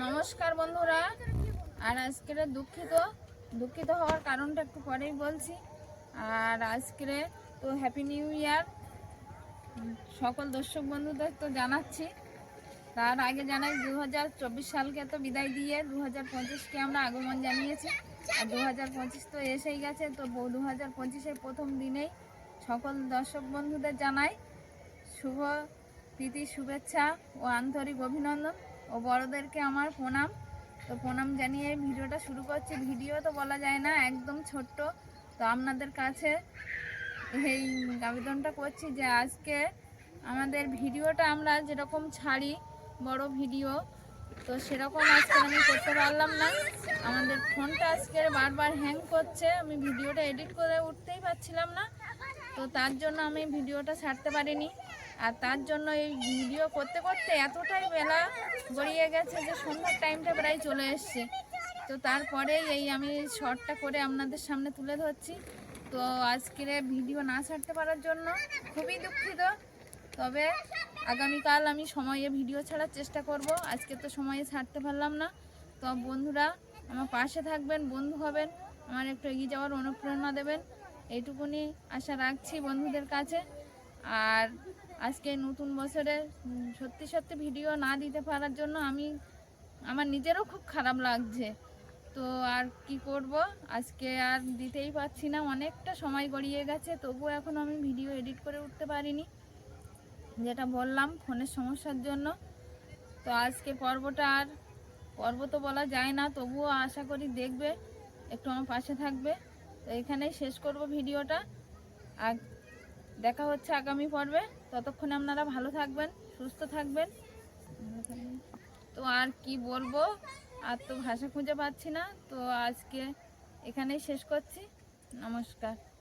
নমস্কার বন্ধুরা। আর আজকের দুঃখিত দুঃখিত হওয়ার কারণটা একটু পরেই বলছি। আর আজকের তো হ্যাপি নিউ ইয়ার সকল দর্শক বন্ধুদের তো জানাচ্ছি। তার আগে জানাই দু হাজার চব্বিশ সালকে তো বিদায় দিয়ে দু হাজার পঁচিশকে আমরা আগমন জানিয়েছি। আর দু হাজার পঁচিশ তো এসেই গেছে, তো দু হাজার পঁচিশের প্রথম দিনেই সকল দর্শক বন্ধুদের জানাই শুভ প্রীতি, শুভেচ্ছা ও আন্তরিক অভিনন্দন। ও বড়দেরকে আমার প্রণাম। তো প্রণাম জানিয়ে ভিডিওটা শুরু করছি। ভিডিও তো বলা যায় না, একদম ছোট্ট। তো আপনাদের কাছে এই আবেদনটা করছি যে আজকে আমাদের ভিডিওটা আমরা যেরকম ছাড়ি, বড় ভিডিও, তো সেরকম আজকে আমি করতে পারলাম না। আমাদের ফোনটা আজকে বারবার হ্যাং করছে। আমি ভিডিওটা এডিট করে উঠতেই পারছিলাম না। তো তার জন্য আমি ভিডিওটা ছাড়তে পারিনি। আর তার জন্য এই ভিডিও করতে করতে এতটাই বেলা গড়িয়ে গেছে যে সন্ধ্যার টাইমটা প্রায় চলে এসছে। তো তারপরে এই আমি শর্টটা করে আপনাদের সামনে তুলে ধরছি। তো আজকের ভিডিও না ছাড়তে পারার জন্য খুবই দুঃখিত। তবে আগামীকাল আমি সময়ে ভিডিও ছাড়ার চেষ্টা করব। আজকে তো সময়ে ছাড়তে পারলাম না। তো বন্ধুরা, আমার পাশে থাকবেন, বন্ধু হবেন, আমার একটু এগিয়ে যাওয়ার অনুপ্রেরণা দেবেন। এইটুকুনি আশা রাখছি বন্ধুদের কাছে। আর আজকে নতুন বছরে সত্যি সত্যি ভিডিও না দিতে পারার জন্য আমি, আমার নিজেরও খুব খারাপ লাগছে। তো আর কি করব? আজকে আর দিতেই পারছি না, অনেকটা সময় গড়িয়ে গেছে, তবুও এখন আমি ভিডিও এডিট করে উঠতে পারিনি। যেটা বললাম, ফোনের সমস্যার জন্য। তো আজকে পর্বটা আর, পর্ব তো বলা যায় না, তবুও আশা করি দেখবে, একটু আমার পাশে থাকবে। তো এখানেই শেষ করব ভিডিওটা আর দেখা হচ্ছে আগামী পর্বে। ততক্ষণে আপনারা ভালো থাকবেন, সুস্থ থাকবেন। তো আর কি বলব? আর তো ভাষা খুঁজে পাচ্ছি না। তো আজকে এখানেই শেষ করছি। নমস্কার।